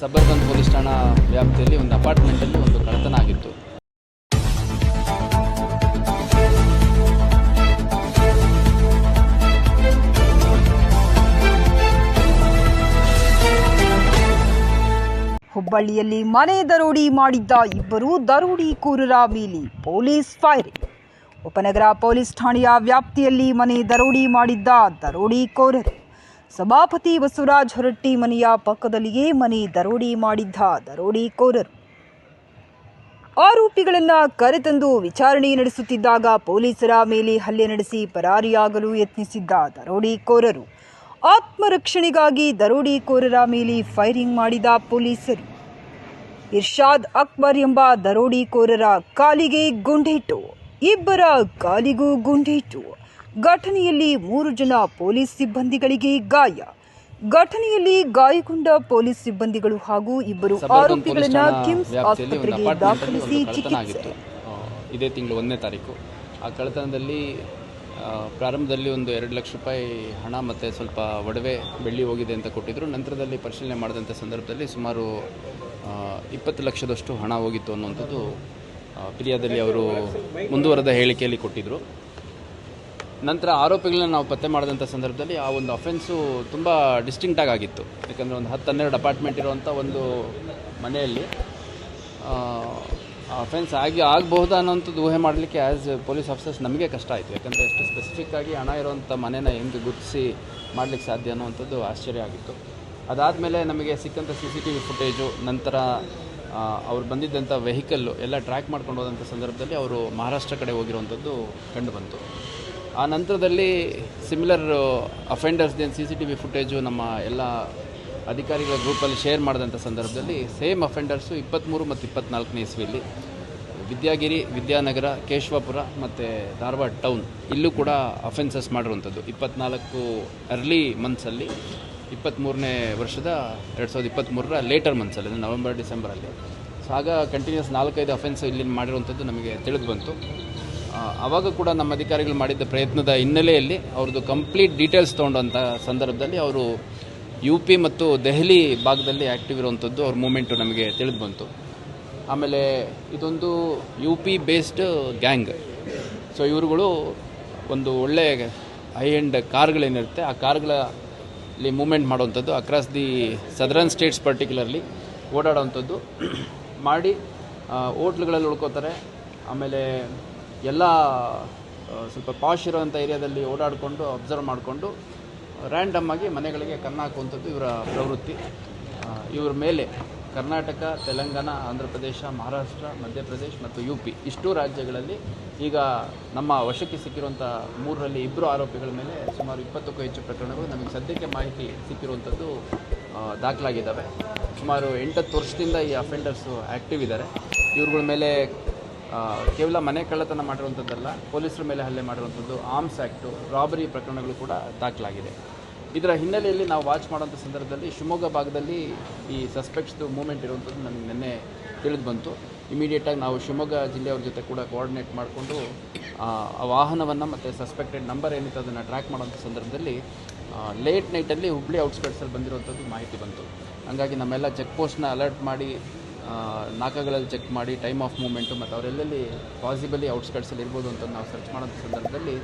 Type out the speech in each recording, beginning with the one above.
Suburban police ಠಾಣಾ ವ್ಯಾಪ್ತಿಯಲ್ಲಿ ಒಂದು ಅಪಾರ್ಟ್ಮೆಂಟಲ್ಲಿ ಒಂದು ಕಳ್ಳತನ ಆಗಿತ್ತು. ಹುಬ್ಬಳ್ಳಿಯಲ್ಲಿ ಮನೆ ದರೋಡಿ ಮಾಡಿದ್ದ ಇಬ್ಬರು ದರೋಡಿಕೋರರ ಮೇಲೆ ಪೊಲೀಸ್ ಫೈರಿಂಗ್ ಉಪನಗರ ಪೊಲೀಸ್ ಠಾಣೆಯ ವ್ಯಾಪ್ತಿಯಲ್ಲಿ ಮನೆ ದರೋಡಿ ಮಾಡಿದ್ದ ದರೋಡಿಕೋರರು ಸಭಾಪತಿ ಬಸವರಾಜ್ ಹೊರಟ್ಟಿ ಮನೆಯ ಪಕ್ಕದಲ್ಲಿಯೇ ಮನೆ ದರೋಡಿ ಮಾಡಿದ್ದ ದರೋಡಿಕೋರರು ಆರೋಪಿಗಳನ್ನು ಕರೆತಂದು ವಿಚಾರಣೆ ನಡೆಸುತ್ತಿದ್ದಾಗ ಪೊಲೀಸರ ಮೇಲೆ ಹಲ್ಲೆ ನಡೆಸಿ ಪರಾರಿಯಾಗಲು ಯತ್ನಿಸಿದ್ದ ದರೋಡಿಕೋರರು ಆತ್ಮರಕ್ಷಣೆಗಾಗಿ ದರೋಡಿಕೋರರ ಮೇಲೆ ಫೈರಿಂಗ್ ಮಾಡಿದ ಪೊಲೀಸರು. ಇರ್ಷಾದ್ ಅಕ್ಬರ್ ಎಂಬ ದರೋಡಿಕೋರರ ಕಾಲಿಗೆ ಗುಂಡೇಟು. ಇಬ್ಬರ ಕಾಲಿಗೂ ಗುಂಡೇಟು. ಘಟನೆಯಲ್ಲಿ ಮೂರು ಜನ ಪೊಲೀಸ್ ಸಿಬ್ಬಂದಿಗಳಿಗೆ ಗಾಯ. ಘಟನೆಯಲ್ಲಿ ಗಾಯಗೊಂಡ ಪೊಲೀಸ್ ಸಿಬ್ಬಂದಿಗಳು ಹಾಗೂ ಇಬ್ಬರು ಆರೋಪಿಗಳನ್ನ ಕಿಮ್ಸ್ ಆಸ್ಪತ್ರೆಗೆ ದಾಖಲಿಸಿ ಚಿಕಿತ್ಸೆ. ಇದೇ ತಿಂಗಳು ಒಂದನೇ ತಾರೀಕು. ಆ ಕಳ್ಳತನದಲ್ಲಿ ಪ್ರಾರಂಭದಲ್ಲಿ ಒಂದು ಎರಡು ಲಕ್ಷ ರೂಪಾಯಿ ಹಣ ಮತ್ತು ಸ್ವಲ್ಪ ಒಡವೆ ಬೆಳ್ಳಿ ಹೋಗಿದೆ ಅಂತ ಕೊಟ್ಟಿದ್ದರು ನಂತರದಲ್ಲಿ ಪರಿಶೀಲನೆ ಮಾಡಿದಂಥ ಸಂದರ್ಭದಲ್ಲಿ ಸುಮಾರು ಇಪ್ಪತ್ತು ಲಕ್ಷದಷ್ಟು ಹಣ ಹೋಗಿತ್ತು ಅನ್ನುವಂಥದ್ದು ಪ್ರಿಯಾದಲ್ಲಿ ಫಿರ್ಯಾದಲ್ಲಿ ಅವರು ಮುಂದುವರೆದ ಹೇಳಿಕೆಯಲ್ಲಿ ಕೊಟ್ಟಿದ್ದರು ನಂತರ ಆರೋಪಿಗಳನ್ನ ನಾವು ಪತ್ತೆ ಮಾಡಿದಂಥ ಸಂದರ್ಭದಲ್ಲಿ ಆ ಒಂದು ಅಫೆನ್ಸು ತುಂಬ ಡಿಸ್ಟಿಂಕ್ಟಾಗಿ ಆಗಿತ್ತು. ಯಾಕಂದರೆ ಒಂದು ಹತ್ತು ಹನ್ನೆರಡು ಅಪಾರ್ಟ್ಮೆಂಟ್ ಇರುವಂಥ ಒಂದು ಮನೆಯಲ್ಲಿ ಅಫೆನ್ಸ್ ಆಗಿ ಆಗಬಹುದಾ ಅನ್ನೋಂಥದ್ದು ಊಹೆ ಮಾಡಲಿಕ್ಕೆ ಆ್ಯಸ್ ಪೊಲೀಸ್ ಆಫೀಸರ್ಸ್ ನಮಗೆ ಕಷ್ಟ ಆಯಿತು. ಯಾಕಂದರೆ ಎಷ್ಟು ಸ್ಪೆಸಿಫಿಕ್ ಆಗಿ ಹಣ ಇರುವಂಥ ಮನೆನ ಹೆಂಗೆ ಗುರುತಿಸಿ ಮಾಡಲಿಕ್ಕೆ ಸಾಧ್ಯ ಅನ್ನೋವಂಥದ್ದು ಆಶ್ಚರ್ಯ ಆಗಿತ್ತು. ಅದಾದಮೇಲೆ ನಮಗೆ ಸಿಕ್ಕಂಥ C C T V footage ನಂತರ ಆ, ಅವ್ರು ಬಂದಿದ್ದಂಥ ವೆಹಿಕಲ್ಲು ಎಲ್ಲ ಟ್ರ್ಯಾಕ್ ಮಾಡ್ಕೊಂಡು ಹೋದಂಥ ಸಂದರ್ಭದಲ್ಲಿ ಅವರು ಮಹಾರಾಷ್ಟ್ರ ಕಡೆ ಹೋಗಿರುವಂಥದ್ದು ಕಂಡು ಬಂತು. ಆ ನಂತರದಲ್ಲಿ similar ಅಫೆಂಡರ್ಸ್ದೇನು C C T V footage ನಮ್ಮ ಎಲ್ಲ ಅಧಿಕಾರಿಗಳ ಗ್ರೂಪಲ್ಲಿ ಶೇರ್ ಮಾಡಿದಂಥ ಸಂದರ್ಭದಲ್ಲಿ ಸೇಮ್ ಅಫೆಂಡರ್ಸು ಇಪ್ಪತ್ತ್ಮೂರು ಮತ್ತು ಇಪ್ಪತ್ತ್ನಾಲ್ಕನೇ ಇಸ್ವಿಯಲ್ಲಿ ವಿದ್ಯಾಗಿರಿ, ವಿದ್ಯಾನಗರ, ಕೇಶವಪುರ ಮತ್ತು ಧಾರವಾಡ ಟೌನ್ ಇಲ್ಲೂ ಕೂಡ ಅಫೆನ್ಸಸ್ ಮಾಡಿರುವಂಥದ್ದು. ಇಪ್ಪತ್ತ್ನಾಲ್ಕು ಅರ್ಲಿ ಮಂತ್ಸಲ್ಲಿ ಇಪ್ಪತ್ತ್ಮೂರನೇ ವರ್ಷದ ಎರಡು ಸಾವಿರದ ಇಪ್ಪತ್ತ್ಮೂರರ ಲೇಟರ್ ಮಂತ್ಸಲ್ಲಿ ಅಂದರೆ ನವೆಂಬರ್ ಡಿಸೆಂಬರಲ್ಲಿ ಸೊ ಆಗ ಕಂಟಿನ್ಯೂಸ್ ನಾಲ್ಕೈದು ಅಫೆನ್ಸ್ ಇಲ್ಲಿ ಮಾಡಿರುವಂಥದ್ದು ನಮಗೆ ತಿಳಿದು ಬಂತು. ಆವಾಗ ಕೂಡ ನಮ್ಮ ಅಧಿಕಾರಿಗಳು ಮಾಡಿದ್ದ ಪ್ರಯತ್ನದ ಹಿನ್ನೆಲೆಯಲ್ಲಿ ಅವ್ರದ್ದು ಕಂಪ್ಲೀಟ್ ಡೀಟೇಲ್ಸ್ ತೊಗೊಂಡಂಥ ಸಂದರ್ಭದಲ್ಲಿ ಅವರು ಯು ಪಿ ಮತ್ತು ದೆಹಲಿ ಭಾಗದಲ್ಲಿ ಆ್ಯಕ್ಟಿವ್ ಇರುವಂಥದ್ದು ಅವ್ರ ಮೂಮೆಂಟು ನಮಗೆ ತಿಳಿದು ಬಂತು. ಆಮೇಲೆ ಇದೊಂದು U P based gang so ಇವರುಗಳು ಒಂದು ಒಳ್ಳೆಯ ಹೈ ಎಂಡ್ ಕಾರ್ಗಳೇನಿರುತ್ತೆ, ಆ ಕಾರ್ಗಳಲ್ಲಿ ಮೂಮೆಂಟ್ ಮಾಡುವಂಥದ್ದು across the southern states particularly ಓಡಾಡೋವಂಥದ್ದು. ಮಾಡಿ ಹೋಟ್ಲುಗಳಲ್ಲಿ ಉಳ್ಕೋತಾರೆ. ಆಮೇಲೆ ಎಲ್ಲ ಸ್ವಲ್ಪ ಪಾಶ್ ಇರೋವಂಥ ಏರಿಯಾದಲ್ಲಿ ಓಡಾಡಿಕೊಂಡು ಅಬ್ಸರ್ವ್ ಮಾಡಿಕೊಂಡು ರ್ಯಾಂಡಮ್ ಆಗಿ ಮನೆಗಳಿಗೆ ಕನ್ನ ಹಾಕುವಂಥದ್ದು ಇವರ ಪ್ರವೃತ್ತಿ. ಇವರ ಮೇಲೆ ಕರ್ನಾಟಕ, ತೆಲಂಗಾಣ, ಆಂಧ್ರ ಪ್ರದೇಶ, ಮಹಾರಾಷ್ಟ್ರ, ಮಧ್ಯಪ್ರದೇಶ್ ಮತ್ತು ಯು ಪಿ ಇಷ್ಟು ರಾಜ್ಯಗಳಲ್ಲಿ ಈಗ ನಮ್ಮ ವಶಕ್ಕೆ ಸಿಕ್ಕಿರುವಂಥ ಮೂರರಲ್ಲಿ ಇಬ್ಬರು ಆರೋಪಿಗಳ ಮೇಲೆ ಸುಮಾರು ಇಪ್ಪತ್ತಕ್ಕೂ ಹೆಚ್ಚು ಪ್ರಕರಣಗಳು ನಮಗೆ ಸದ್ಯಕ್ಕೆ ಮಾಹಿತಿ ಸಿಕ್ಕಿರುವಂಥದ್ದು ದಾಖಲಾಗಿದ್ದಾವೆ. ಸುಮಾರು ಎಂಟತ್ತು ವರ್ಷದಿಂದ ಈ ಅಫೆಂಡರ್ಸು ಆ್ಯಕ್ಟಿವ್ ಇದ್ದಾರೆ. ಇವ್ರಗಳ ಮೇಲೆ ಕೇವಲ ಮನೆ ಕಳ್ಳತನ ಮಾಡಿರುವಂಥದ್ದಲ್ಲ, ಪೊಲೀಸರ ಮೇಲೆ ಹಲ್ಲೆ ಮಾಡಿರುವಂಥದ್ದು ಆರ್ಮ್ಸ್ ಆ್ಯಕ್ಟು ರಾಬರಿ ಪ್ರಕರಣಗಳು ಕೂಡ ದಾಖಲಾಗಿದೆ. ಇದರ ಹಿನ್ನೆಲೆಯಲ್ಲಿ ನಾವು ವಾಚ್ ಮಾಡೋಂಥ ಸಂದರ್ಭದಲ್ಲಿ ಶಿವಮೊಗ್ಗ ಭಾಗದಲ್ಲಿ ಈ ಸಸ್ಪೆಕ್ಟ್ಸ್ದು ಮೂಮೆಂಟ್ ಇರುವಂಥದ್ದು ನನಗೆ ನಿನ್ನೆ ತಿಳಿದು ಬಂತು. ಇಮಿಡಿಯೇಟಾಗಿ ನಾವು ಶಿವಮೊಗ್ಗ ಜಿಲ್ಲೆಯವ್ರ ಜೊತೆ ಕೂಡ ಕೋಆರ್ಡಿನೇಟ್ ಮಾಡಿಕೊಂಡು, ಆ ವಾಹನವನ್ನು ಮತ್ತು ಸಸ್ಪೆಕ್ಟೆಡ್ ನಂಬರ್ ಏನಿತ್ತು ಅದನ್ನು ಟ್ರ್ಯಾಕ್ ಮಾಡೋಂಥ ಸಂದರ್ಭದಲ್ಲಿ ಲೇಟ್ ನೈಟಲ್ಲಿ ಹುಬ್ಳಿ ಔಟ್ಸ್ಕರ್ಟ್ಸಲ್ಲಿ ಬಂದಿರುವಂಥದ್ದು ಮಾಹಿತಿ ಬಂತು. ಹಂಗಾಗಿ ನಮ್ಮೆಲ್ಲ ಚೆಕ್ ಪೋಸ್ಟ್ನ ಅಲರ್ಟ್ ಮಾಡಿ ನಾಕಾಗಳಲ್ಲಿ ಚೆಕ್ ಮಾಡಿ ಟೈಮ್ ಆಫ್ ಮೂಮೆಂಟು ಮತ್ತು ಅವರೆಲ್ಲೆಲ್ಲಿ ಪಾಸಿಬಲಿ ಔಟ್ಸ್ಕಟ್ಸಲ್ಲಿ ಇರ್ಬೋದು ಅಂತ ನಾವು ಸರ್ಚ್ ಮಾಡೋಂಥ ಸಂದರ್ಭದಲ್ಲಿ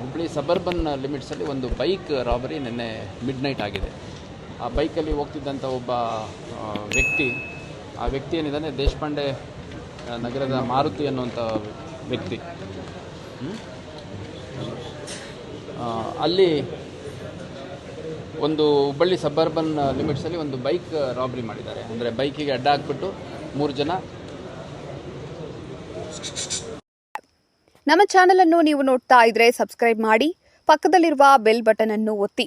ಹುಬ್ಬಳ್ಳಿ ಸಬರ್ಬನ್ ಲಿಮಿಟ್ಸಲ್ಲಿ ಒಂದು ಬೈಕ್ ರಾಬರಿ ನಿನ್ನೆ ಮಿಡ್ ನೈಟ್ ಆಗಿದೆ. ಆ ಬೈಕಲ್ಲಿ ಹೋಗ್ತಿದ್ದಂಥ ಒಬ್ಬ ವ್ಯಕ್ತಿ, ಆ ವ್ಯಕ್ತಿ ಏನಿದ್ದಾನೆ, ದೇಶಪಾಂಡೆ ನಗರದ ಮಾರುತಿ ಅನ್ನುವಂಥ ವ್ಯಕ್ತಿ. ಅಲ್ಲಿ ಒಂದು ಹುಬ್ಬಳ್ಳಿ ಸಬರ್ಬನ್ ಲಿಮಿಟ್ಸಲ್ಲಿ ಒಂದು ಬೈಕ್ ರಾಬರಿ ಮಾಡಿದ್ದಾರೆ. ಅಂದರೆ ಬೈಕಿಗೆ ಅಡ್ಡ ಹಾಕ್ಬಿಟ್ಟು ಮೂರು ಜನ. ನಮ್ಮ ಚಾನೆಲ್ ಅನ್ನು ನೀವು ನೋಡ್ತಾ ಇದ್ರೆ ಸಬ್ಸ್ಕ್ರೈಬ್ ಮಾಡಿ, ಪಕ್ಕದಲ್ಲಿರುವ ಬೆಲ್ ಬಟನ್ ಅನ್ನು ಒತ್ತಿ.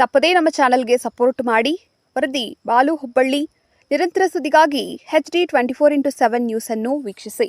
ತಪ್ಪದೇ ನಮ್ಮ ಚಾನಲ್ಗೆ ಸಪೋರ್ಟ್ ಮಾಡಿ. ವರದಿ ಬಾಲು ಹುಬ್ಬಳ್ಳಿ. ನಿರಂತರ ಸುದ್ದಿಗಾಗಿ H D twenty four into seven news ಅನ್ನು ವೀಕ್ಷಿಸಿ.